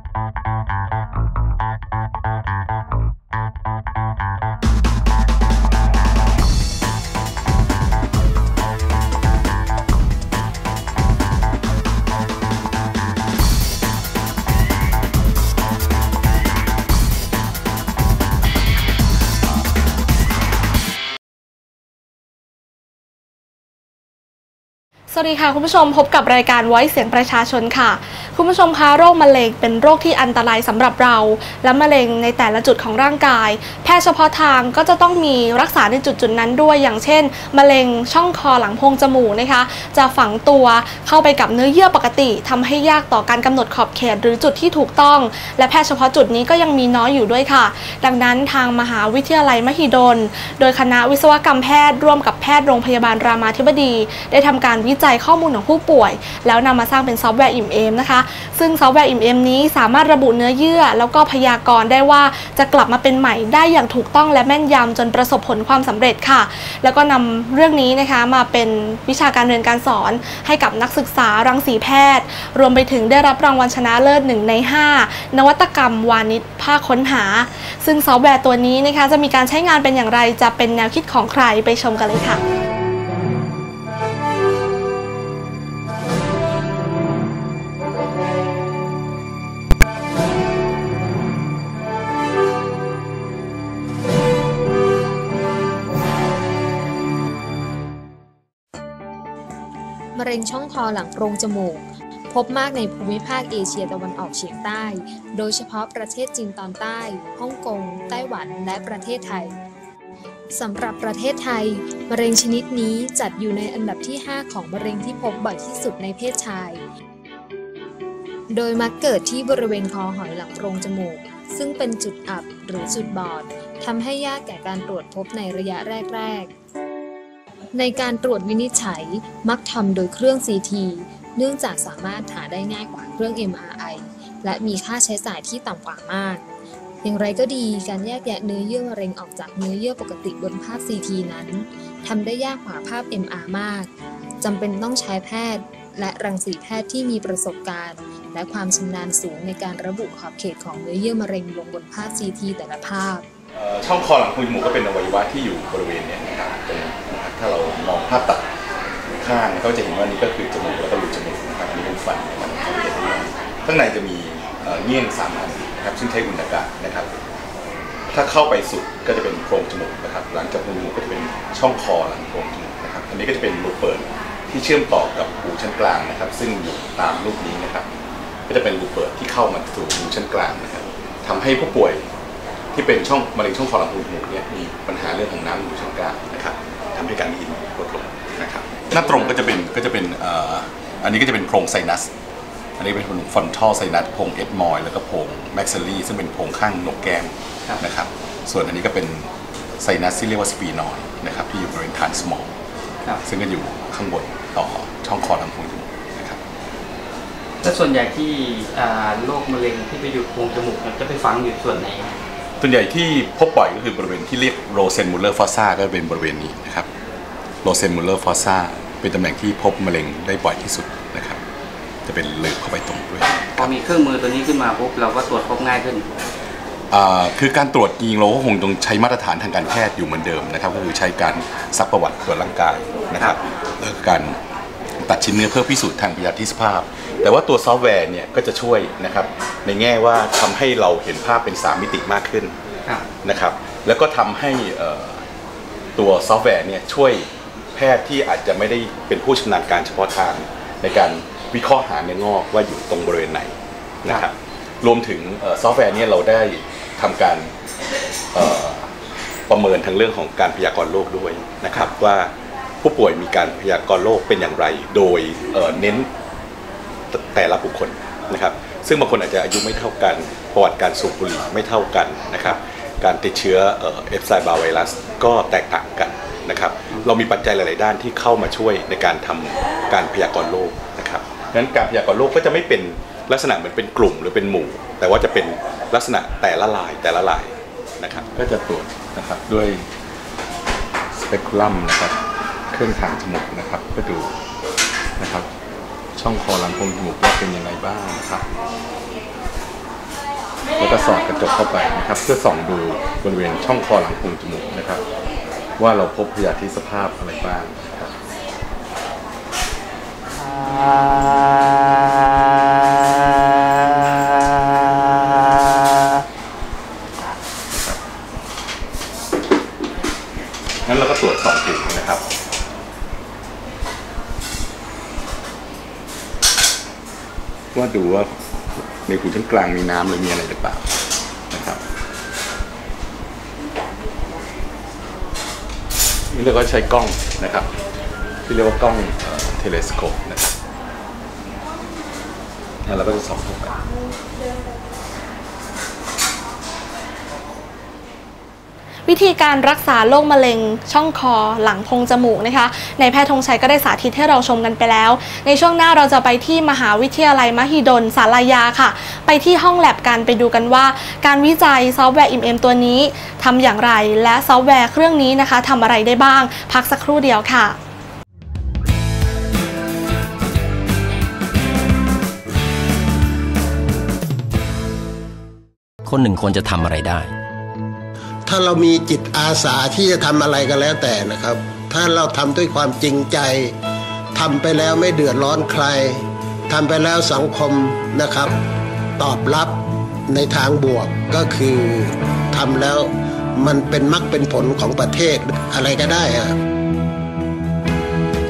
Thank you. วัสดีค่ะคุณผู้ชมพบกับรายการไว้เสียงประชาชนค่ะ คุณผู้ชมคะโรคมะเร็งเป็นโรคที่อันตรายสำหรับเรา และมะเร็งในแต่ละจุดของร่างกาย แพทย์เฉพาะทางก็จะต้องมีรักษาในจุดจุดนั้นด้วย อย่างเช่น มะเร็งช่องคอหลังโพรงจมูกนะคะ จะฝังตัวเข้าไปกับเนื้อเยื่อปกติทำให้ยากต่อการกำหนดขอบเขตหรือจุดที่ถูกต้อง และแพทย์เฉพาะจุดนี้ก็ยังมีน้อยอยู่ด้วยค่ะ ดังนั้นทางมหาวิทยาลัยมหิดล โดยคณะวิศวกรรมแพทย์ร่วมกับแพทย์โรงพยาบาลรามาธิบดี ได้ทำการวิจัยข้อมูลของผู้ป่วย แล้วนำมาสร้างเป็นซอฟต์แวร์อิ่มเอมนะคะ ซึ่งซอฟต์แวร์อิ่มเอมนี้สามารถระบุเนื้อเยื่อ แล้วก็พยากรณ์ได้ว่าจะกลับมาเป็นใหม่ได้อย่างถูกต้องและแม่นยำจนประสบผลความสำเร็จค่ะ แล้วก็นำเรื่องนี้นะคะมาเป็นวิชาการเรียนการสอน ให้กับนักศึกษารังสีแพทย์ รวมไปถึงได้รับรางวัลชนะเลิศหนึ่งใน 5 นวัตกรรมวานิชภาคค้นหา ซึ่งซอฟต์แวร์ตัวนี้นะคะจะมีการใช้งานเป็นอย่างไรจะเป็นแนวคิดของใครไปชมกันเลยค่ะ ร็งช่องคอหลังโพรงจมูก พบมากในภูมิภาคเอเชียตะวันออกเฉียงใต้ โดยเฉพาะประเทศจีนตอนใต้ ฮ่องกง ไต้หวัน และประเทศไทย สำหรับประเทศไทย มะเร็งชนิดนี้จัดอยู่ในอันดับที่ 5 ของมะเร็งที่พบบ่อยที่สุดในเพศชาย โดยมักเกิดที่บริเวณคอหอยหลังโพรงจมูก ซึ่งเป็นจุดอับหรือจุดบอดทำให้ยากแก่การตรวจพบในระยะแรก ๆ ในการตรวจวินิจฉัยมักทำโดยเครื่อง CT เนื่องจากสามารถหาได้ง่ายกว่าเครื่อง MRI และมีค่าใช้จ่ายที่ต่ำกว่ามาก อย่างไรก็ดีการแยกแยะเนื้อเยื่อมะเร็งออกจากเนื้อเยื่อปกติบนภาพ CT นั้นทำได้ยากกว่าภาพ MR มากจำเป็นต้องใช้แพทย์ และรังสีแพทย์ที่มีประสบการณ์ และความชำนาญสูงในการระบุขอบเขตของเนื้อเยื่อมะเร็งลงบนภาพ CT แต่ละภาพ ช่องคอหลังโพรงจมูกก็เป็นอวัยวะที่อยู่บริเวณเนี้ ถ้าเรามองภาพตัดข้างก็จะเห็นว่านี่ก็คือจมูกแล้วก็รูจมูกนะครับอันนี้เป็นฟันมันสังเกตได้ง่ายข้างในจะมีเงี้ยงสามอันนะครับซึ่งใช้อุณหากาศนะครับ ถ้าเข้าไปสุดก็จะเป็นโพรงจมูกนะครับ หลังจากโพรงจมูกก็จะเป็นช่องคอหลังโพรงจมูกนะครับ อันนี้ก็จะเป็นรูเปิดที่เชื่อมต่อกับหูชั้นกลางนะครับ ซึ่งอยู่ตามรูปนี้นะครับ ก็จะเป็นรูเปิดที่เข้ามาสู่หูชั้นกลางนะครับทำให้ผู้ป่วยที่เป็นช่องมะเร็งช่องคอหลำโพงจมูกเนี่ยมีปัญหาเรื่องของน้ำอยู่ช่องกลางนะครับ ทำให้การได้ยินลดลงนะครับหน้าตรงก็จะเป็นก็จะเป็นเอ่ออันนี้ก็จะเป็นโพรงไซนัส อันนี้เป็นฟอนทัลไซนัสโพรงเอ็ดมอยแล้วก็โพรงแม็กซิลลีซึ่งเป็นโพรงข้างโหนกแก้มนะครับ ส่วนอันนี้ก็เป็นไซนัสที่เรียกว่าสปีนอยนะครับที่อยู่บริเวณฐานสมองครับซึ่งก็อยู่ข้างบนต่อช่องคอลำโพงจมูกนะครับแต่ส่วนใหญ่ที่อ่าโรคมะเร็งที่ไปอยู่โพรงจมูกเนี่ยจะไปฝังอยู่ส่วนไหนส่วนใหญ่ที่พบบ่อยก็คือบริเวณที่เรียกโรเซนมูลเลอร์ฟอสซาก็เป็นบริเวณนี้นะครับ โรเซนมูลเลอร์ฟอสซาเป็นตำแหน่งที่พบมะเร็งได้บ่อยที่สุดนะครับ จะเป็นลึกเข้าไปตรงด้วยพอมีเครื่องมือตัวนี้ขึ้นมาปุ๊บเราก็ตรวจพบง่ายขึ้นอ่าคือการตรวจจริงๆเราก็คงต้องใช้มาตรฐานทางการแพทย์อยู่เหมือนเดิมนะครับ ก็คือใช้การซักประวัติตรวจร่างกายนะครับแล้วก็การตัดชิ้นเนื้อเพื่อพิสูจน์ทางพยาธิสภาพ แต่ว่าตัวซอฟต์แวร์เนี่ยก็จะช่วยนะครับในแง่ว่าทำให้เราเห็นภาพเป็น 3 มิติมากขึ้นครับนะครับ แล้วก็ทำให้เอ่อตัวซอฟต์แวร์เนี่ยช่วยแพทย์ที่อาจจะไม่ได้เป็นผู้ชำนาญการเฉพาะทาง ในการวิเคราะห์หาเนื้องอกว่าอยู่ตรงบริเวณไหนนะครับรวมถึงซอฟต์แวร์นี่ยเราได้ทำการประเมินทางเรื่องของการพยากรณ์โรคด้วยนะครับว่าผู้ป่วยมีการพยากรณ์โรคเป็นอย่างไร โดยเเน้นแต่ละบุคคลนะครับ ซึ่งบางคนอาจจะอายุไม่เท่ากันประวัติการสูบบุหรี่ไม่เท่ากันนะครับ การติดเชื้อเอฟไซบาไวรัสก็แตกต่างกัน นะครับเรามีปัจจัยหลาย ๆ ด้านที่เข้ามาช่วยในการทำการพยากรณ์โรคนะครับดังนั้นการพยากรณ์โรคก็จะไม่เป็นลักษณะเหมือนเป็นกลุ่มหรือเป็นหมู่ แต่ว่าจะเป็นลักษณะแต่ละลายแต่ละลายนะครับก็จะตรวจนะครับด้วยสเปกุลัมนะครับเครื่องทางจมูกนะครับก็ดูนะครับช่องคอหลังโพรงจมูกว่าเป็นยังไงบ้างนะครับแล้วก็สอดกระจกเข้าไปนะครับ เพื่อส่องดูบริเวณช่องคอหลังโพรงจมูกนะครับ ว่าเราพบพยาธิสภาพอะไรบ้างครับงั้นเราก็ตรวจสอบผิวนะครับว่าดูว่าในหูชั้นกลางมีน้ำหรือมีอะไรหรือเปล่านะครับ เราก็ใช้กล้องนะครับ ที่เรียกว่ากล้องเทเลสโคปนะครับแล้วเราก็จะส่องเข้าไปวิธีการรักษาโรคมะเร็งช่องคอหลังพงจมูกนะคะ ในแพทย์ธงชัยก็ได้สาธิตให้เราชมกันไปแล้ว ในช่วงหน้าเราจะไปที่มหาวิทยาลัยมหิดลสารยาค่ะ ไปที่ห้องแลบกันไปดูกันว่า การวิจัยซอฟต์แวร์ IMM ตัวนี้ทำอย่างไร และซอฟต์แวร์เครื่องนี้นะคะทำอะไรได้บ้าง พักสักครู่เดียวค่ะคนหนึ่งคนจะทำอะไรได้ ถ้าเรามีจิตอาสาที่จะทำอะไรก็แล้วแต่นะครับ ถ้าเราทำด้วยความจริงใจทำไปแล้วไม่เดือดร้อนใครทำไปแล้วสังคมนะครับ ตอบรับ ในทางบวกก็คือทำแล้วมันเป็นมรรคเป็นผลของประเทศอะไรก็ได้อะ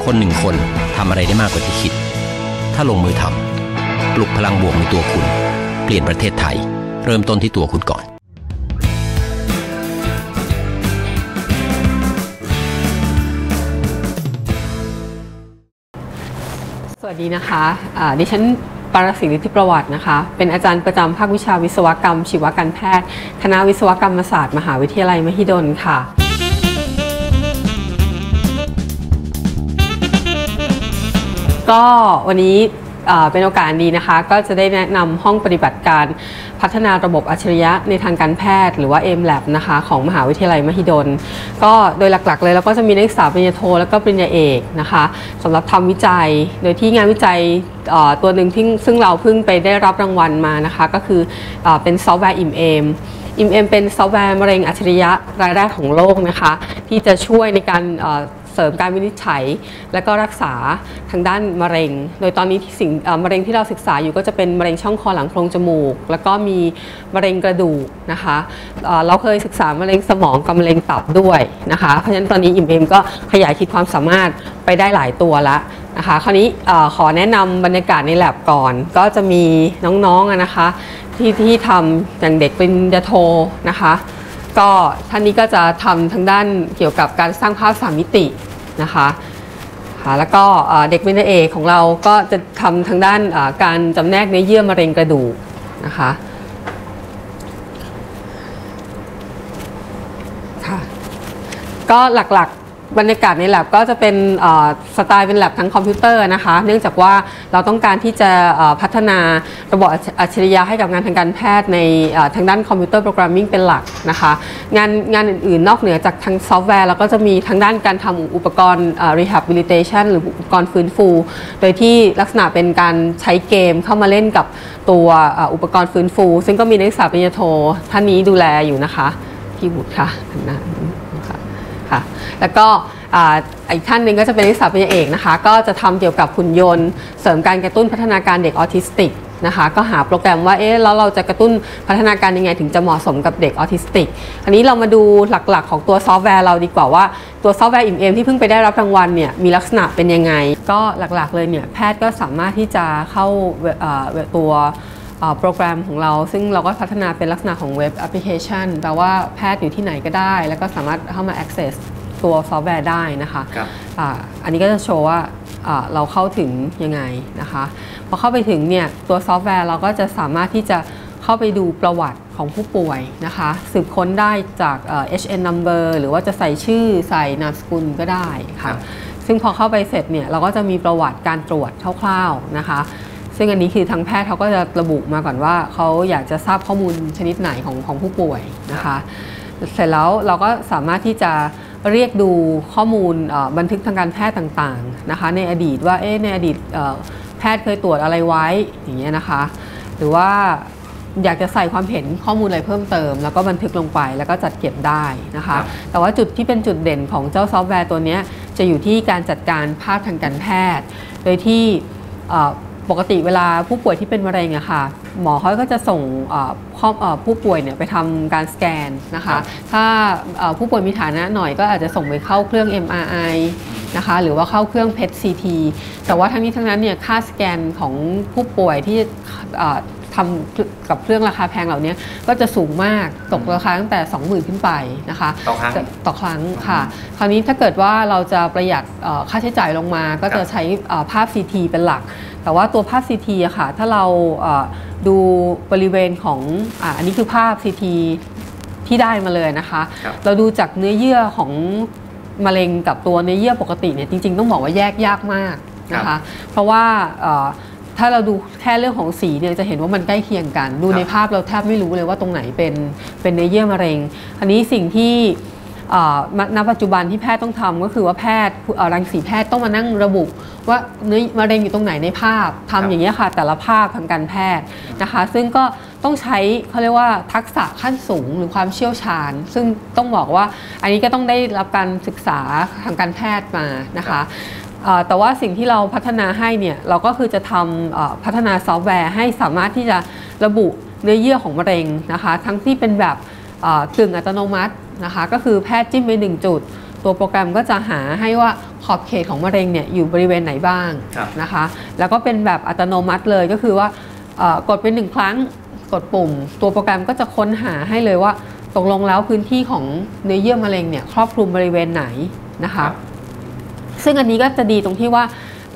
คนหนึ่งคนทำอะไรได้มากกว่าที่คิด ถ้าลงมือทำปลุกพลังบวกในตัวคุณ เปลี่ยนประเทศไทย เริ่มต้นที่ตัวคุณก่อนสวัสดีนะคะอ่าดิฉัน ปารศิริทิประวัตินะคะ เป็นอาจารย์ประจำภาควิชาวิศวกรรม ชีวการแพทย์ คณะวิศวกรรมศาสตร์ มหาวิทยาลัยมหิดลค่ะ ก็วันนี้เป็นโอกาสดีนะคะ ก็จะได้แนะนำห้องปฏิบัติการ พัฒนาระบบอัจฉริยะในทางการแพทย์หรือว่า a m l a b นะคะของมหาวิทยาลัยมหิดล ก็โดยหลักๆ เลยเราก็จะมีนักศึกษาปริญญาโทแล้วก็ปริญญาเอกนะคะสำหรับทำวิจัย โดยที่งานวิจัยตัวหนึ่งที่ซึ่งเราเพิ่งไปได้รับรางวัลมานะคะก็คือเอเป็นซอฟต์แวร์ IMM IMM เอมเป็นซอฟต์แวร์มะเร็งอัจฉริยะรายแรกของโลกนะคะ ที่จะช่วยในการ ริมการวินิจฉัย และก็รักษาทางด้านมะเร็ง โดยตอนนี้ที่สิ่งมะเร็งที่เราศึกษาอยู่ก็จะเป็นมะเร็งช่องคอหลังโพรงจมูก แล้วก็มีมะเร็งกระดูกนะคะเเราเคยศึกษามะเร็งสมองกับมะเร็งตับด้วยนะคะเพราะฉะนั้นตอนนี้อิมเอมก็ขยายขีดความสามารถไปได้หลายตัวละนะคะคราวนี้ขอแนะนำบรรยากาศในแลบก่อน ก็จะมีน้องๆอะนะคะที่ที่ทำอย่างเด็กเป็นยาโทนะคะ ก็ท่านนี้ก็จะทำทางด้านเกี่ยวกับการสร้างภาพสามมิติ นะคะค่ะแล้วก็เด็กวินเอกของเราก็จะทำทางด้านการจำแนกเนื้อเยื่อมะเร็งกระดูกนะคะค่ะก็หลักๆ บรรยากาศในแลบก็จะเป็นสไตล์เป็นแลบทั้งคอมพิวเตอร์นะคะ เนื่องจากว่าเราต้องการที่จะพัฒนาระบบอัจฉริยะให้กับงานทางการแพทย์ในทางด้านคอมพิวเตอร์โปรแกรมมิ่งเป็นหลักนะคะ งานงานอื่นๆ นอกเหนือจากทางซอฟต์แวร์เราก็จะมีทางด้านการทำอุปกรณ์ rehabilitation หรืออุปกรณ์ฟื้นฟู โดยที่ลักษณะเป็นการใช้เกมเข้ามาเล่นกับตัวอุปกรณ์ฟื้นฟู ซึ่งก็มีนักศึกษาปริญญาโทท่านนี้ดูแลอยู่นะคะพี่บุตรค่ะอันนั้นนะ ค่ะ แล้วก็อีกท่านหนึ่งก็จะเป็นนักศึกษาปริญญาเอกนะคะ ก็จะทำเกี่ยวกับหุ่นยนต์ เสริมการกระตุ้นพัฒนาการเด็กออทิสติกนะคะก็หาโปรแกรมว่าเอ๊ะแล้วเราจะกระตุ้นพัฒนาการยังไงถึงจะเหมาะสมกับเด็กออทิสติก อันนี้เรามาดูหลักๆ ของตัวซอฟต์แวร์เราดีกว่าว่าตัวซอฟต์แวร์อิมเอมที่เพิ่งไปได้รับรางวัลเนี่ยมีลักษณะเป็นยังไง ก็หลักๆเลยเนี่ยแพทย์ก็สามารถที่จะเข้าตัว โปรแกรมของเราซึ่งเราก็พัฒนาเป็นลักษณะของเว็บแอปพลิเคชันแปลว่าแพทย์อยู่ที่ไหนก็ได้ แล้วก็สามารถเข้ามา access ตัวซอฟต์แวร์ได้นะคะครับอ่าอันนี้ก็จะโชว์ว่าอ่าเราเข้าถึงยังไงนะคะพอเข้าไปถึงเนี่ยตัวซอฟต์แวร์เราก็จะสามารถที่จะเข้าไปดูประวัติของผู้ป่วยนะคะ สืบค้นได้จากเอ่อ HN number หรือว่าจะใส่ชื่อใส่นามสกุลก็ได้ครัค่ะบซึ่งพอเข้าไปเสร็จเนี่ยเราก็จะมีประวัติการตรวจคร่าวๆนะคะ ซึ่งอันนี้คือทางแพทย์เขาก็จะระบุมาก่อนว่าเขาอยากจะทราบข้อมูลชนิดไหนของของผู้ป่วยนะคะ เสร็จแล้วเราก็สามารถที่จะเรียกดูข้อมูลเอ่อบันทึกทางการแพทย์ต่างๆนะคะ ในอดีตว่าเอ๊ะในอดีตเอ่อแพทย์เคยตรวจอะไรไว้อย่างเงี้ยนะคะ หรือว่าอยากจะใส่ความเห็นข้อมูลอะไรเพิ่มเติม แล้วก็บันทึกลงไปแล้วก็จัดเก็บได้นะคะครับแต่ว่าจุดที่เป็นจุดเด่นของเจ้าซอฟต์แวร์ตัวเนี้ยจะอยู่ที่การจัดการภาพทางการแพทย์ โดยที่เอ่อ ปกติเวลาผู้ป่วยที่เป็นมะเร็งอะค่ะ หมอเขาก็จะส่งเอ่อข้อเอ่อผู้ป่วยเนี่ยไปทำการสแกนนะครัคะบถ้าเอ่อผู้ป่วยมีฐานะหน่อยก็อาจจะส่งไปเข้าเครื่อง MRI นะคะหรือว่าเข้าเครื่อง PET CT แต่ว่าทั้งนี้ทั้งนั้นเนี่ยค่าสแกนของผู้ป่วยที่เอ่อทำกับเครื่องราคาแพงเหล่านี้ก็จะสูงมากตกราคาตั้งแต่ 20,000 ขึ้นไปนะคะต่อครั้งจะต่อครั้งค่ะ คราวนี้ถ้าเกิดว่าเราจะประหยัดเอ่อค่าใช้จ่ายลงมา ก็จะใช้เอ่อภาพ CT เป็นหลัก แต่ว่าตัวภาพ CT อะค่ะ ถ้าเราเอ่อดูบริเวณของอะอันนี้คือภาพ CT ที่ได้มาเลยนะคะครับเราดูจากเนื้อเยื่อของมะเร็งกับตัวเนื้อเยื่อปกติเนี่ยจริง ๆ ต้องบอกว่าแยกยากมากนะคะ เพราะว่าเอ่อถ้าเราดูแค่เรื่องของสีเนี่ยจะเห็นว่ามันใกล้เคียงกัน ดูครับในภาพเราแทบไม่รู้เลยว่าตรงไหนเป็นเป็นเนื้อเยื่อมะเร็ง อันนี้สิ่งที่เอ่อ ณณปัจจุบันที่แพทย์ต้องทำก็คือว่าแพทย์เอ่อรังสีแพทย์ต้องมานั่งระบุว่าเนื้อมะเร็งอยู่ตรงไหนในภาพทำอย่างนี้ยค่ะ แต่ละภาพทางการแพทย์นะคะ ซึ่งก็ต้องใช้เขาเรียกว่าทักษะขั้นสูงหรือความเชี่ยวชาญ ซึ่งต้องบอกว่าอันนี้ก็ต้องได้รับการศึกษาทางการแพทย์มานะคะเอ่อแต่ว่าสิ่งที่เราพัฒนาให้เนี่ยเราก็คือจะทำเอ่อพัฒนาซอฟต์แวร์ให้สามารถที่จะระบุเนื้อเยื่อของมะเร็งนะคะ ทั้งที่เป็นแบบเอ่อกึ่งอัตโนมัติ นะคะ ก็คือแพทย์จิ้มไปหนึ่งจุด ตัวโปรแกรมก็จะหาให้ว่าขอบเขตของมะเร็งเนี่ยอยู่บริเวณไหนบ้างครับนะคะ แล้วก็เป็นแบบอัตโนมัติเลยก็คือว่าเอ่อกดไปหนึ่งครั้งกดปุ่ม ตัวโปรแกรมก็จะค้นหาให้เลยว่าตกลงแล้วพื้นที่ของเนื้อเยื่อมะเร็งเนี่ยครอบคลุมบริเวณไหนนะคะ ซึ่งอันนี้ก็จะดีตรงที่ว่า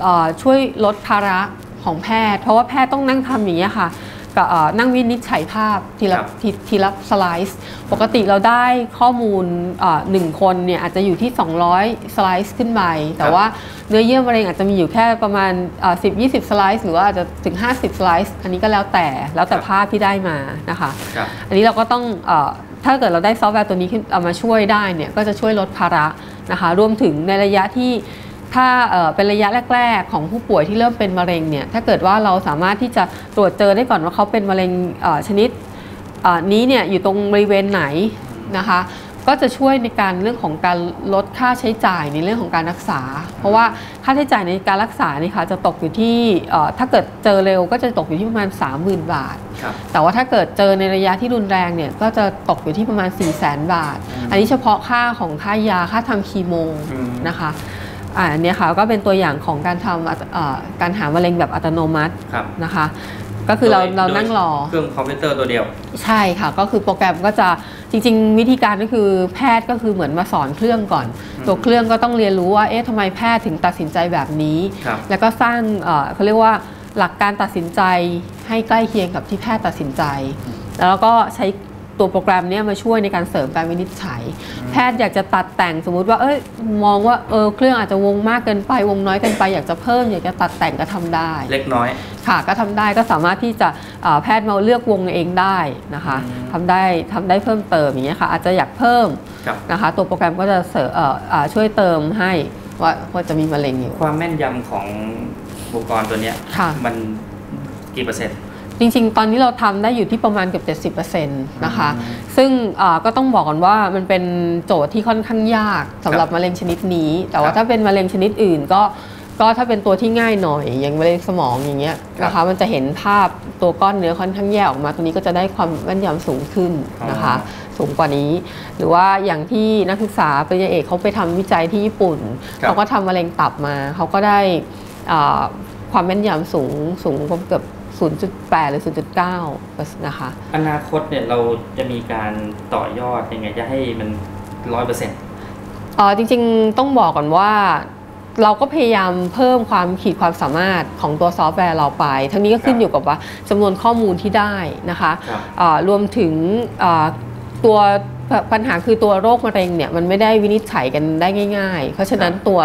เอ่อช่วยลดภาระของแพทย์ เพราะว่าแพทย์ต้องนั่งทำอย่างนี้ยค่ะกับเอ่อ นั่งวินิจฉัยภาพทีละครับทีทีละสไลด์ปกติเราได้ข้อมูลเอ่อหนึ่งคนเนี่ยอาจจะอยู่ที่ 200 สไลด์ขึ้นไปแต่ว่าเนื้อเยื่อมะเร็งอาจจะมีอยู่แค่ประมาณเอ่อ10-20 สไลด์หรือว่าอาจจะถึง 50 สไลด์อันนี้ก็แล้วแต่แล้วแต่ครับภาพที่ได้มานะคะครับอันนี้เราก็ต้องเออถ้าเกิดเราได้ซอฟต์แวร์ตัวนี้ขึ้นเอามาช่วยได้เนี่ยก็จะช่วยลดภาระนะคะรวมถึงในระยะที่ ถ้าเป็นระยะแรก ๆ ของผู้ป่วยที่เริ่มเป็นมะเร็งเนี่ยถ้าเกิดว่าเราสามารถที่จะตรวจเจอได้ก่อนว่าเขาเป็นมะเร็งชนิดนี้เนี่ยอยู่ตรงบริเวณไหนนะคะก็จะช่วยในการเรื่องของการลดค่าใช้จ่ายในเรื่องของการรักษา เพราะว่าค่าใช้จ่ายในการรักษานี่ค่ะจะตกอยู่ที่ถ้าเกิดเจอเร็วก็จะตกอยู่ที่ประมาณ 30,000 บาท แต่ว่าถ้าเกิดเจอในระยะที่รุนแรงเนี่ยก็จะตกอยู่ที่ประมาณ 4 0 0แสนบาท อันนี้เฉพาะค่าของค่ายาค่าทำคีโมนะคะ อ่าอันเนี้ยค่ะก็เป็นตัวอย่างของการทำอัตเอ่อการหามะเร็งแบบอัตโนมัติครับนะคะ ก็คือเราโดยเรานั่งรอเครื่องคอมพิวเตอร์ตัวเดียว ใช่ค่ะ ก็คือโปรแกรมก็จะจริง ๆ วิธีการก็คือแพทย์ก็คือเหมือนมาสอนเครื่องก่อน ตัวเครื่องก็ต้องเรียนรู้ว่าเอ๊ะทำไมแพทย์ถึงตัดสินใจแบบนี้ครับแล้วก็สร้างเอ่อเขาเรียกว่าหลักการตัดสินใจให้ใกล้เคียงกับที่แพทย์ตัดสินใจ แล้วก็ใช้ ตัวโปรแกรมเนี้ยมาช่วยในการเสริมการวินิจฉัย แพทย์อยากจะตัดแต่งสมมุติว่าเอ้ยมองว่าเออเครื่องอาจจะวงมากเกินไปวงน้อยเกินไปอยากจะเพิ่มอยากจะตัดแต่งก็ทำได้ เล็กน้อยค่ะก็ทำได้ก็สามารถที่จะเอ่อแพทย์มาเลือกวงเองได้นะคะอืมทำได้ทำได้เพิ่มเติมอย่างเงี้ยค่ะอาจจะอยากเพิ่มครับนะคะตัวโปรแกรมก็จะเสริมเอ่ออ่าช่วยเติมให้ว่าว่าจะมีมะเร็งอยู่ ความแม่นยำของอุปกรณ์ตัวเนี้ยค่ะมันกี่เปอร์เซ็นต์ จริงๆ ตอนนี้เราทำได้อยู่ที่ประมาณเกือบ70%นะคะอืมซึ่งอ่าก็ต้องบอกก่อนว่ามันเป็นโจทย์ที่ค่อนข้างยากสำหรับครับมะเร็งชนิดนี้ แต่ว่าครับถ้าเป็นมะเร็งชนิดอื่นก็ก็ถ้าเป็นตัวที่ง่ายหน่อย อย่างมะเร็งสมองอย่างเงี้ยครับนะคะมันจะเห็นภาพตัวก้อนเนื้อค่อนข้างแยกออกมา ตัวนี้ก็จะได้ความแม่นยำสูงขึ้นนะคะ สูงกว่านี้ หรือว่าอย่างที่นักศึกษาปริญญาเอกเขาไปทำวิจัยที่ญี่ปุ่นครับเขาก็ทำมะเร็งตับมาเขาก็ได้อ่าความแม่นยำสูงสูงเกือบ 0.8 หรือ 0.9นะคะ อนาคตเนี่ยเราจะมีการต่อยอดยังไงจะให้มันร้อยเปอร์เซ็นต์เอ่อจริงๆต้องบอกก่อนว่าเราก็พยายามเพิ่มความขีดความสามารถของตัวซอฟต์แวร์เราไป ทั้งนี้ก็ขึ้นครับอยู่กับว่าจำนวนข้อมูลที่ได้นะคะครับเอ่อรวมถึงเอ่อตัว ปัญหาคือตัวโรคมะเร็งเนี่ยมันไม่ได้วินิจฉัยกันได้ง่าย ๆ เพราะฉะนั้นครับตัว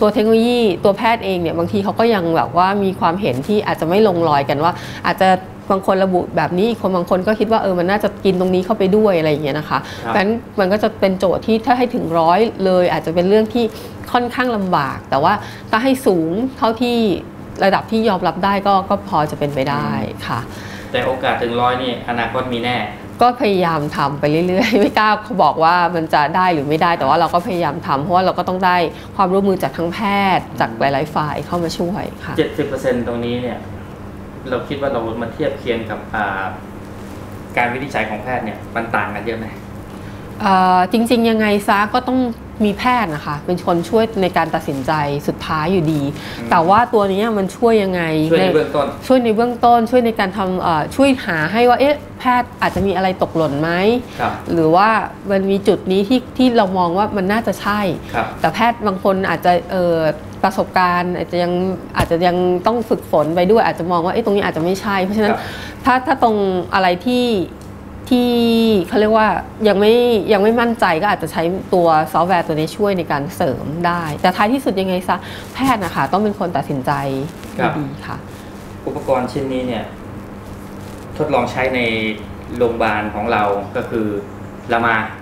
ตัวเทคโนโลยีตัวแพทย์เองเนี่ยบางทีเขาก็ยังแบบว่ามีความเห็นที่อาจจะไม่ลงรอยกันว่า อาจจะบางคนระบุแบบนี้อีกคนบางคนก็คิดว่าเออมันน่าจะกินตรงนี้เข้าไปด้วยอะไรอย่างเงี้ยนะคะครับเพราะฉะนั้นมันก็จะเป็นโจทย์ที่ถ้าให้ถึงร้อยเลย อาจจะเป็นเรื่องที่ค่อนข้างลำบาก แต่ว่าถ้าให้สูงเท่าที่ระดับที่ยอมรับได้ก็ก็พอจะเป็นไปได้ค่ะ แต่โอกาสถึงร้อยนี่อนาคตมีแน่ ก็พยายามทำไปเรื่อยๆ ไม่กล้าบอกว่ามันจะได้หรือไม่ได้ แต่ว่าเราก็พยายามทำเพราะว่าเราก็ต้องได้ความร่วมมือจากทั้งแพทย์จากหลายๆฝ่ายเข้ามาช่วยค่ะ 70%ตรงนี้เนี่ยเราคิดว่าเรามาเทียบเคียงกับการวินิจฉัยของแพทย์เนี่ยมันต่างกันเยอะไหม จริง ๆ ยังไงซะก็ต้องมีแพทย์นะคะ เป็นคนช่วยในการตัดสินใจสุดท้ายอยู่ดีอืมแต่ว่าตัวนี้มันช่วยยังไงช่วยในเบื้องต้นช่วยในเบื้องต้น ช่วยในการทำเอ่อช่วยหาให้ว่าเอ๊ะแพทย์อาจจะมีอะไรตกหล่นไหมครับหรือว่ามันมีจุดนี้ที่ที่เรามองว่ามันน่าจะใช่ครับแต่แพทย์บางคนอาจจะเออประสบการณ์อาจจะยังอาจจะยังต้องฝึกฝนไปด้วยอาจจะมองว่าเอ้ตรงนี้อาจจะไม่ใช่ เพราะฉะนั้นครับถ้าถ้าตรงอะไรที่ ที่เขาเรียกว่ายังไม่ยังไม่มั่นใจก็อาจจะใช้ตัวซอฟต์แวร์ตัวนี้ช่วยในการเสริมได้ แต่ท้ายที่สุดยังไงซะแพทย์นะคะต้องเป็นคนตัดสินใจดีค่ะ อุปกรณ์ชิ้นนี้เนี่ยทดลองใช้ในโรงพยาบาลของเราก็คือละมาอ่า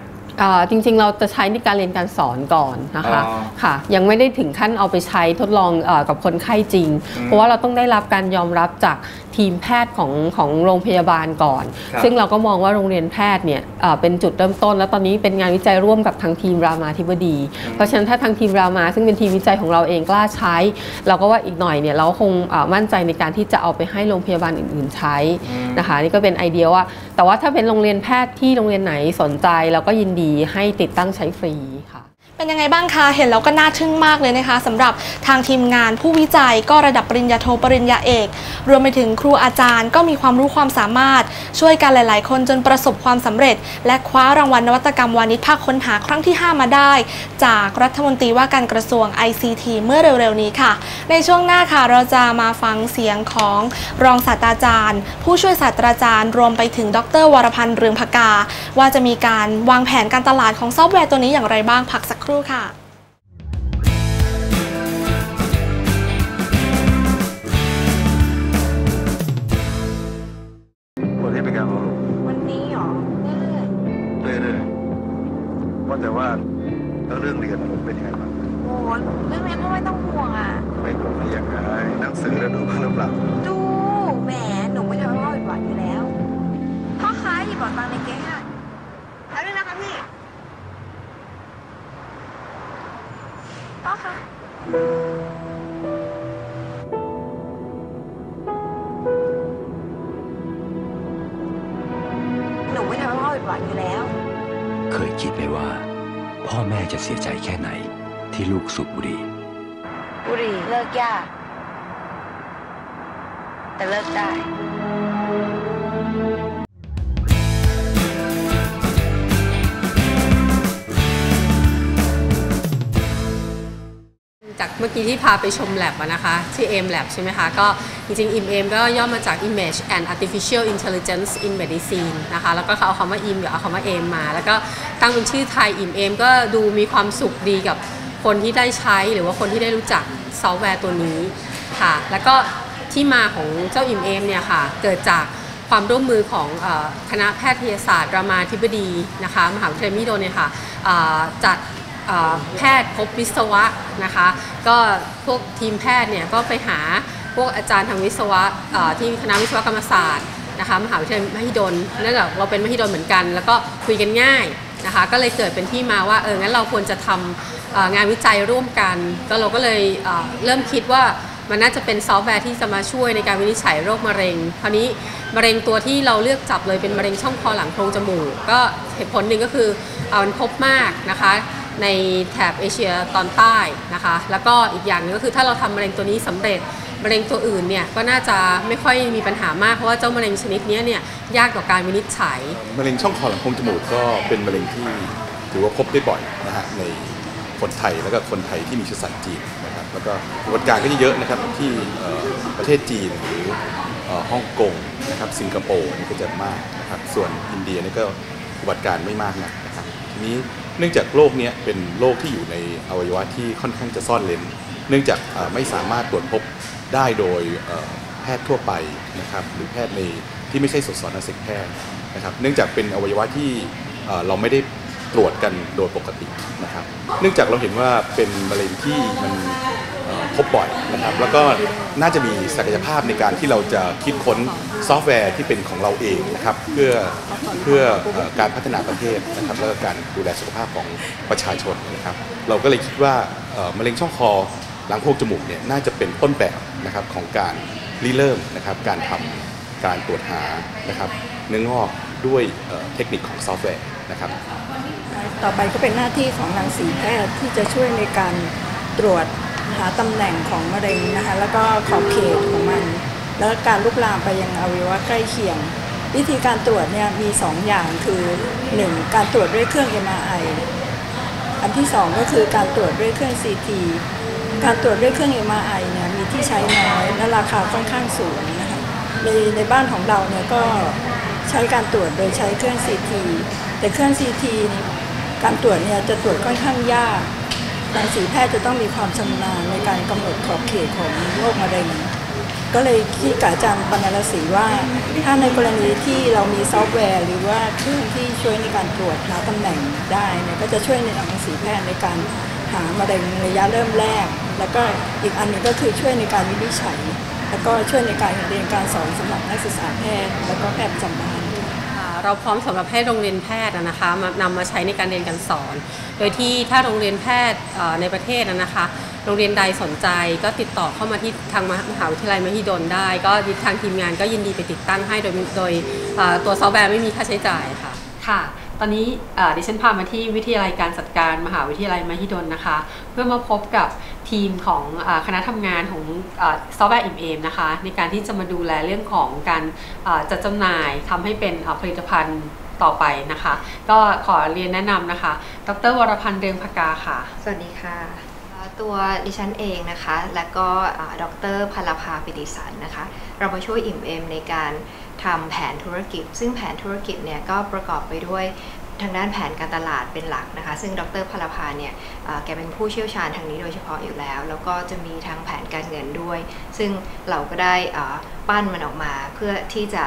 จริงๆ เราจะใช้ในการเรียนการสอนก่อนนะคะอ๋อค่ะ ยังไม่ได้ถึงขั้นเอาไปใช้ทดลองเออกับคนไข้จริงอืมเพราะว่าเราต้องได้รับการยอมรับจากทีมแพทย์ของของโรงพยาบาลก่อนครับซึ่งเราก็มองว่าโรงเรียนแพทย์เนี่ยเอ่อเป็นจุดเริ่มต้น แล้วตอนนี้เป็นงานวิจัยร่วมกับทางทีมรามาธิบดี เพราะฉะนั้นถ้าทางทีมรามาซึ่งเป็นทีมวิจัยของเราเองกล้าใช้ เราก็ว่าอีกหน่อยเนี่ยเราคงเอ่อมั่นใจในการที่จะเอาไปให้โรงพยาบาลอื่น ๆใช้อืมนะคะนี่ก็เป็นไอเดียว่า แต่ว่าถ้าเป็นโรงเรียนแพทย์ที่โรงเรียนไหนสนใจเราก็ยินดีให้ติดตั้งใช้ฟรีค่ะ เป็นยังไงบ้างคะ เห็นแล้วก็น่าทึ่งมากเลยนะคะสำหรับทางทีมงานผู้วิจัยก็ระดับปริญญาโทปริญญาเอก รวมไปถึงครูอาจารย์ ก็มีความรู้ความสามารถ ช่วยกันหลาย ๆ คนจนประสบความสำเร็จ และคว้ารางวัลนวัตกรรมวานิชภาคค้นหาครั้งที่ 5 มาได้ จากรัฐมนตรีว่าการกระทรวง ICT เมื่อเร็ว ๆ นี้ค่ะ ในช่วงหน้าค่ะเราจะมาฟังเสียงของรองศาสตราจารย์ ผู้ช่วยศาสตราจารย์ รวมไปถึงดร วรพันธ์เรืองพกา ว่าจะมีการวางแผนการตลาดของซอฟต์แวร์ตัวนี้อย่างไรบ้างพักสักครู่ค่ะวันนี้เป็นการเอาลงวันนี้เหรอเรื่อยเรื่อยๆว่าแต่ว่าแล้วเรื่องเรียนผมเป็นยังไงบ้างๆโอ้เรื่องเรียนก็ไม่ต้องห่วงอะ ไม่ผมไม่อยากได้หนังสือแล้วดูบ้างหรือเปล่าดูแหมหนูไม่ทำให้พ่อผิดหวังอยู่แล้วพ่อค้าหยิบบอกตังค์ในเก๊งอ่ สียใจแค่ไหนที่ลูกสูบบุหรี่บุหรี่เลิกยาก แต่เลิกได้ เมื่อกี้ที่พาไปชมแ lab นะคะที่ AIM Lab ใช่ไหมคะ ก็จริงๆ IMAIM ก็ย่อมาจาก Image and Artificial Intelligence in Medicine นะคะ แล้วก็เขาเอาคำว่า IM กับเอาคำว่า AIM มา แล้วก็ตั้งเป็นชื่อไทย IMAIM ก็ดูมีความสุขดีกับคนที่ได้ใช้หรือว่าคนที่ได้รู้จักซอฟต์แวร์ตัวนี้ค่ะ แล้วก็ที่มาของเจ้า IMAIM เนี่ยค่ะ เกิดจากความร่วมมือของคณะแพทยศาสตร์รามาธิบดีนะคะ มหาวิทยาลัยมหิดเนี่ยค่ะเอ่อจัด แพทย์พบวิศวะนะคะ ก็พวกทีมแพทย์เนี่ยก็ไปหาพวกอาจารย์ทางวิศวะที่คณะวิศวกรรมศาสตร์นะคะมหาวิทยาลัยมหิดลเนื่องจากเราเป็นมหิดลเหมือนกัน แล้วก็คุยกันง่ายนะคะก็เลยเกิดเป็นที่มาว่าเอองั้นเราควรจะทำงานวิจัยร่วมกัน ก็เราก็เลยเอ่อเริ่มคิดว่ามันน่าจะเป็นซอฟต์แวร์ที่จะมาช่วยในการวินิจฉัยโรคมะเร็ง คราวนี้มะเร็งตัวที่เราเลือกจับเลยเป็นมะเร็งช่องคอหลังโพรงจมูก ก็เหตุผลหนึ่งก็คือเอามันพบมากนะคะ ในแถบเอเชียตอนใต้นะคะ แล้วก็อีกอย่างหนึงก็คือถ้าเราทำมะเร็งตัวนี้สำเร็จมะเร็งตัวอื่นเนี่ยก็น่าจะไม่ค่อยมีปัญหามากเพราะว่าเจ้ามะเร็งชนิดนี้เนี่ยยากต่อการวินิจฉัยมะเร็งช่องคอหลังโพรงจมูกก็เป็นมะเร็งที่ถือว่าพบได้บ่อยนะฮะในคนไทยแล้วก็คนไทยที่มีเชื้อสายจีนนะครับแล้วก็อุบัติการณ์ก็จะเยอะนะครับที่ประเทศจีนหรือฮ่องกงนะครับสิงคโปร์นี่ก็จะมากนะครับส่วนอินเดียนี่ก็อุบัติการไม่มากนะครับทีนี้เนื่องจากโรคนี้เป็นโรคที่อยู่ในอวัยวะที่ค่อนข้างจะซ่อนเลนเนื่องจากไม่สามารถตรวจพบได้โดยแพทย์ทั่วไปนะครับหรือแพทย์ในที่ไม่ใช่สสนศิลแพทย์นะครับเนื่องจากเป็นอวัยวะที่เราไม่ได้ตรวจกันโดยปกตินะครับ เนื่องจากเราเห็นว่าเป็นมะเร็งที่มัน พบบ่อยนะครับแล้วก็น่าจะมีศักยภาพในการที่เราจะคิดค้นซอฟต์แวร์ที่เป็นของเราเองนะครับเพื่อเพื่อการพัฒนาประเทศนะครับแล้วก็การดูแลสุขภาพของประชาชนนะครับ เราก็เลยคิดว่ามะเร็งช่องคอหลังโพรงจมูกเนี่ยน่าจะเป็นต้นแบบนะครับของการริเริ่มนะครับการทำการตรวจหานะครับเนื้องอกด้วยเทคนิคของซอฟต์แวร์นะครับต่อไปก็เป็นหน้าที่ของรังสีแพทย์ที่จะช่วยในการตรวจ หาตำแหน่งของมะเร็งนะคะแล้วก็ขอบเขตของมัน แล้วการลุกลามไปยังอวัยวะใกล้เคียง วิธีการตรวจเนี่ยมี 2 อย่างคือ 1. การตรวจด้วยเครื่อง MRI อันที่ 2 ก็คือการตรวจด้วยเครื่อง CT การตรวจด้วยเครื่อง MRI เนี่ยมีที่ใช้น้อยและราคาค่อนข้างสูงนะคะในในบ้านของเราเนี่ยก็ใช้การตรวจโดยใช้เครื่อง CT แต่เครื่อง CT นี่การตรวจเนี่ยจะตรวจค่อนข้างยาก รังสีแพทย์จะต้องมีความชำนาญในการกำหนดขอบเขตของโรคมะเร็ง ก็เลยคิดกับอาจารย์ปรณรศรีว่า ถ้าในกรณีที่เรามีซอฟต์แวร์ หรือว่าเครื่องที่ช่วยในการตรวจหาตำแหน่งได้เนี่ยก็จะช่วยในทางสีแพทย์ในการหามะเร็งระยะเริ่มแรก แล้วก็อีกอันหนึงก็คือช่วยในการวินิจฉัย แล้วก็ช่วยในการเรียนการสอนสำหรับนักศึกษาแพทย์ แล้วก็แพทย์จำบ้าน เราพร้อมสำหรับให้โรงเรียนแพทย์นะคะมานำมาใช้ในการเรียนการสอน โดยที่ถ้าโรงเรียนแพทย์ในประเทศนะคะ โรงเรียนใดสนใจก็ติดต่อเข้ามาที่ทางมหาวิทยาลัยมหิดลได้ ก็ทางทีมงานก็ยินดีไปติดตั้งให้โดยโดยตัวซอฟต์แวร์ไม่มีค่าใช้จ่ายค่ะค่ะตอนนี้ดิฉันพามาที่วิทยาลัยการจัดการมหาวิทยาลัยมหิดลนะคะ เพื่อมาพบกับ ทีมของอคณะทำงานของซอฟต์แวร์อิมเอมนะคะในการที่จะมาดูแลเรื่องของการจัดจำหน่ายทำให้เป็นผลิตภัณฑ์ต่อไปนะคะ ก็ขอเรียนแนะนำนะคะ ดรวรพันธ์เรืองพกาค่ะ สวัสดีค่ะ ตัวดิฉันเองนะคะ และก็อ่าดรพลภาปิติสันนะคะ เรามาช่วยอิ่มเอมในการทำแผนธุรกิจ ซึ่งแผนธุรกิจเนี่ยก็ประกอบไปด้วย ทางด้านแผนการตลาดเป็นหลักนะคะ ซึ่งดรพลภาเนี่ยแกเป็นผู้เชี่ยวชาญทางนี้โดยเฉพาะอยู่แล้ว แล้วก็จะมีทั้งแผนการเงินด้วย ซึ่งเราก็ได้ปั้นมันออกมาเพื่อที่จะ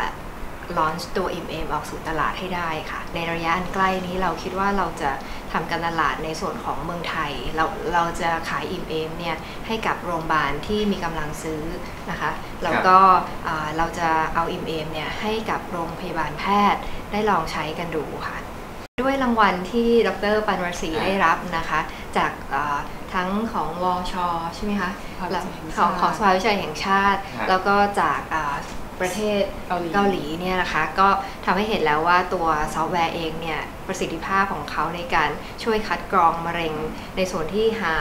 ลอนตัว MM ออกสู่ตลาดให้ได้ค่ะ ในระยะอันใกล้นี้เราคิดว่าเราจะทำการตลาดในส่วนของเมืองไทย เราเราจะขาย MM เนี่ยให้กับโรงพยาบาลที่มีกำลังซื้อนะคะ แล้วก็เราจะเอา MM เนี่ยให้กับโรงพยาบาลแพทย์ได้ลองใช้กันดูค่ะ ด้วยรางวัลที่ดรปันวศรีได้รับนะคะ จากอ่าทั้งของวชใช่ไหมคะภาวิจัยแห่งขชาองติของสภาวิจัยแห่งชาติครับแล้วก็จากอ่าประเทศเกาหลีเกาหลีเนี่ยนะคะ ก็ทำให้เห็นแล้วว่าตัวซอฟต์แวร์เองเนี่ยประสิทธิภาพของเขาในการช่วยคัดกรองมะเร็งในส่วนที่หา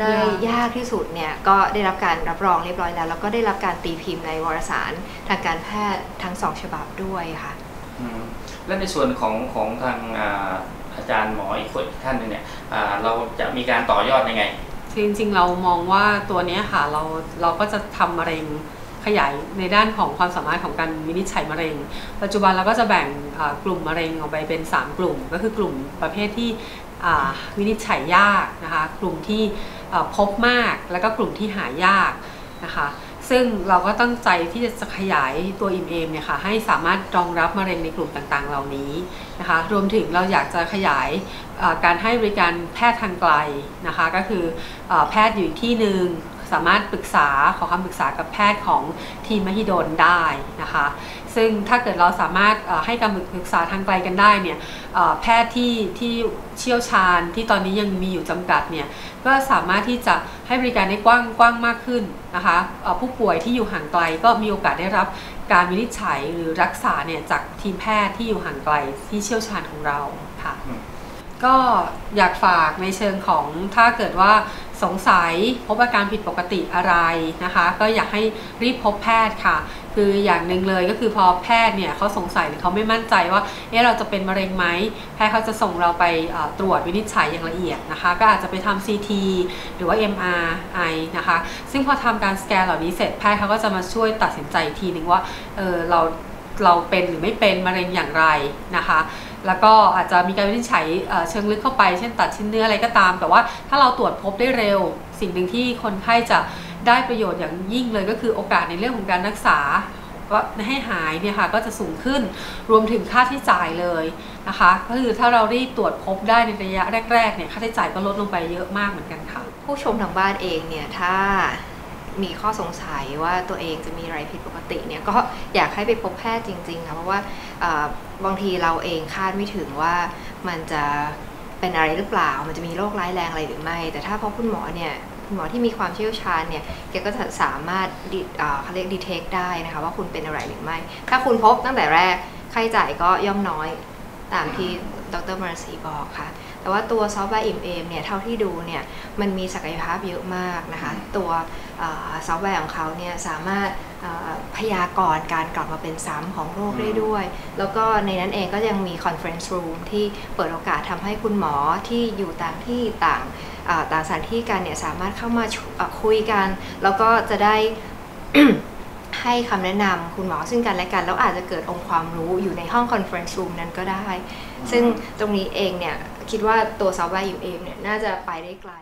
ได้ยากยากที่สุดเนี่ยก็ได้รับการรับรองเรียบร้อยแล้ว แล้วก็ได้รับการตีพิมพ์ในวารสารทางการแพทย์ทั้งสองฉบับด้วยค่ะอืม และในส่วนของของทางอาอาจารย์หมออีกคนอีกท่านหนึงเนี่ยเราจะมีการต่อยอดยังไงจริงๆเรามองว่าตัวนี้ค่ะเราเราก็จะทำมะเร็งขยายในด้านของความสามารถของการวินิจฉัยมะเร็ง ปัจจุบันเราก็จะแบ่งกลุ่มมะเร็งออกไปเป็น 3 กลุ่ม ก็คือกลุ่มประเภทที่วินิจฉัยยากนะคะ กลุ่มที่พบมากแล้วก็กลุ่มที่หายากนะคะ ซึ่งเราก็ตั้งใจที่จะขยายตัวอิมเอมเนี่ยค่ะให้สามารถรองรับมะเร็งในกลุ่มต่างๆ เหล่านี้นะคะรวมถึงเราอยากจะขยายการให้บริการแพทย์ทางไกลนะคะก็คืออแพทย์อยู่ที่หนึ่งสามารถปรึกษาขอคำปรึกษากับแพทย์ของทีมมหิดลได้นะคะ ซึ่งถ้าเกิดเราสามารถเอ่อให้การปรึกษาทางไกลกันได้เนี่ยเอ่อแพทย์ที่ที่เชี่ยวชาญที่ตอนนี้ยังมีอยู่จำกัดเนี่ยก็สามารถที่จะให้บริการได้กว้างกว้างมากขึ้นนะคะเอ่อผู้ป่วยที่อยู่ห่างไกลก็มีโอกาสได้รับการวินิจฉัยหรือรักษาเนี่ยจากทีมแพทย์ที่อยู่ห่างไกลที่เชี่ยวชาญของเราค่ะก็อยากฝากในเชิงของถ้าเกิดว่า สงสัยพบอาการผิดปกติอะไรนะคะ ก็อยากให้รีบพบแพทย์ค่ะ คืออย่างหนึ่งเลยก็คือพอแพทย์เนี่ยเขาสงสัยหรือเขาไม่มั่นใจว่าเอ๊ะเราจะเป็นมะเร็งไหมแพทย์เขาจะส่งเราไปตรวจวินิจฉัยอย่างละเอียดนะคะ ก็อาจจะไปทำ CT หรือว่า MRI นะคะ ซึ่งพอทำการสแกนเหล่านี้เสร็จแพทย์เขาก็จะมาช่วยตัดสินใจทีหนึ่งว่าเออเราเราเป็นหรือไม่เป็นมะเร็งอย่างไรนะคะ แล้วก็อาจจะมีการวินิจฉัยเชิงลึกเข้าไป เช่นตัดชิ้นเนื้ออะไรก็ตาม แต่ว่าถ้าเราตรวจพบได้เร็ว สิ่งหนึ่งที่คนไข้จะได้ประโยชน์อย่างยิ่งเลยก็คือโอกาสในเรื่องของการรักษาว่าให้หายเนี่ยค่ะก็จะสูงขึ้นรวมถึงค่าใช้จ่ายเลยนะคะก็คือถ้าเรารีบตรวจพบได้ในระยะแรกๆเนี่ยค่าใช้จ่ายก็ลดลงไปเยอะมากเหมือนกันค่ะ ผู้ชมทางบ้านเองเนี่ยถ้า มีข้อสงสัยว่าตัวเองจะมีอะไรผิดปกติเนี่ยก็อยากให้ไปพบแพทย์จริงๆค่ะเพราะว่าบางทีเราเองคาดไม่ถึงว่ามันจะเป็นอะไรหรือเปล่า มันจะมีโรคร้ายแรงอะไรหรือไม่ แต่ถ้าพบคุณหมอเนี่ยคุณหมอที่มีความเชี่ยวชาญเนี่ย แกก็จะสามารถเขาเรียกดีเทคได้นะคะว่าคุณเป็นอะไรหรือไม่ ถ้าคุณพบตั้งแต่แรก ค่าใช้จ่ายก็ย่อมน้อย ตามที่ดรมารสีบอกค่ะ แต่ว่าตัวซอฟต์แวร์ IMM เนี่ย เท่าที่ดูเนี่ย มันมีศักยภาพเยอะมากนะคะ ตัว ซอฟต์แวร์ของเขาเนี่ยสามารถเอ่อพยากรณ์การกลับมาเป็นซ้ำของโรคได้ด้วย แล้วก็ในนั้นเองก็ยังมี conference room ที่เปิดโอกาสทำให้คุณหมอที่อยู่ต่างที่ต่างอ่าต่างสถานที่กันเนี่ยสามารถเข้ามาชุเอ่อคุยกัน แล้วก็จะได้ให้คำแนะนำคุณหมอซึ่งกันและกัน แล้วอาจจะเกิดองค์ความรู้อยู่ในห้อง conference room นั้นก็ได้ ซึ่งตรงนี้เองเนี่ยคิดว่าตัวซอฟต์แวร์อยู่เองเนี่ยน่าจะไปได้ไกล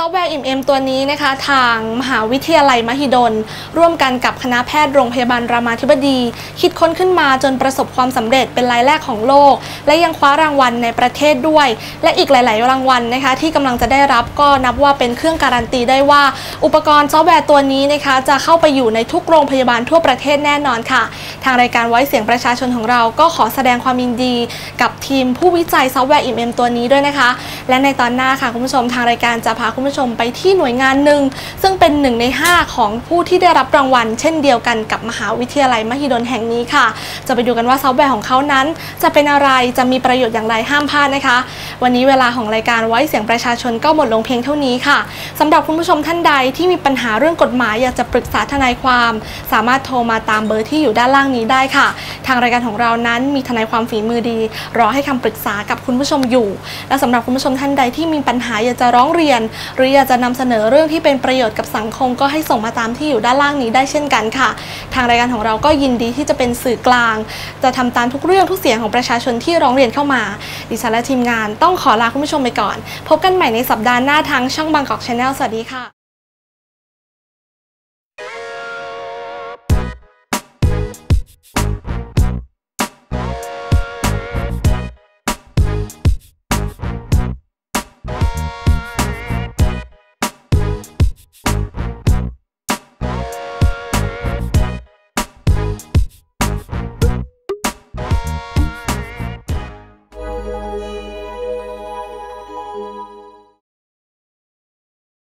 ซอฟต์แวร์ IMM ตัวนี้นะคะทางมหาวิทยาลัยมหิดล ร่วมกันกับคณะแพทย์โรงพยาบาลรามาธิบดี คิดค้นขึ้นมาจนประสบความสำเร็จเป็นรายแรกของโลก และยังคว้ารางวัลในประเทศด้วย และอีกหลาย ๆ รางวัลนะคะที่กำลังจะได้รับก็นับว่าเป็นเครื่องการันตีได้ว่า อุปกรณ์ซอฟต์แวร์ตัวนี้นะคะจะเข้าไปอยู่ในทุกโรงพยาบาลทั่วประเทศแน่นอนค่ะ ทางรายการไว้เสียงประชาชนของเราก็ขอแสดงความยินดี กับทีมผู้วิจัยซอฟต์แวร์ IMM ตัวนี้ด้วยนะคะ และในตอนหน้าค่ะคุณผู้ชมทางรายการจะพาคุณผู้ชมไปที่หน่วยงานหนึ่งซึ่งเป็นหนึ่งใน 5 ของผู้ที่ได้รับรางวัล เช่นเดียวกันกับมหาวิทยาลัยมหิดลแห่งนี้ค่ะ จะไปดูกันว่าซอฟต์แวร์ของเขานั้น จะเป็นอะไรจะมีประโยชน์อย่างไรห้ามพลาดนะคะ วันนี้เวลาของรายการไว้เสียงประชาชนก็หมดลงเพียงเท่านี้ค่ะสำหรับคุณผู้ชมท่านใดที่มีปัญหาเรื่องกฎหมายอยากจะปรึกษาทนายความ สามารถโทรมาตามเบอร์ที่อยู่ด้านล่างนี้ได้ค่ะ ทางรายการของเรานั้นมีทนายความฝีมือดี รอให้คำปรึกษากับคุณผู้ชมอยู่ และสำหรับคุณผู้ชมท่านใดที่มีปัญหาอยากจะร้องเรียนหรืออยากจะนำเสนอเรื่องที่เป็นประโยชน์กับสังคมก็ให้ส่งมาตามที่อยู่ด้านล่างนี้ได้เช่นกันค่ะ ทางรายการของเราก็ยินดีที่จะเป็นสื่อกลาง จะทำตามทุกเรื่องทุกเสียงของประชาชนที่ร้องเรียนเข้ามา ดิฉันและทีมงานต้องขอลาคุณผู้ชมไปก่อน พบกันใหม่ในสัปดาห์หน้าทางช่องบางกอกชาแนลสวัสดีค่ะ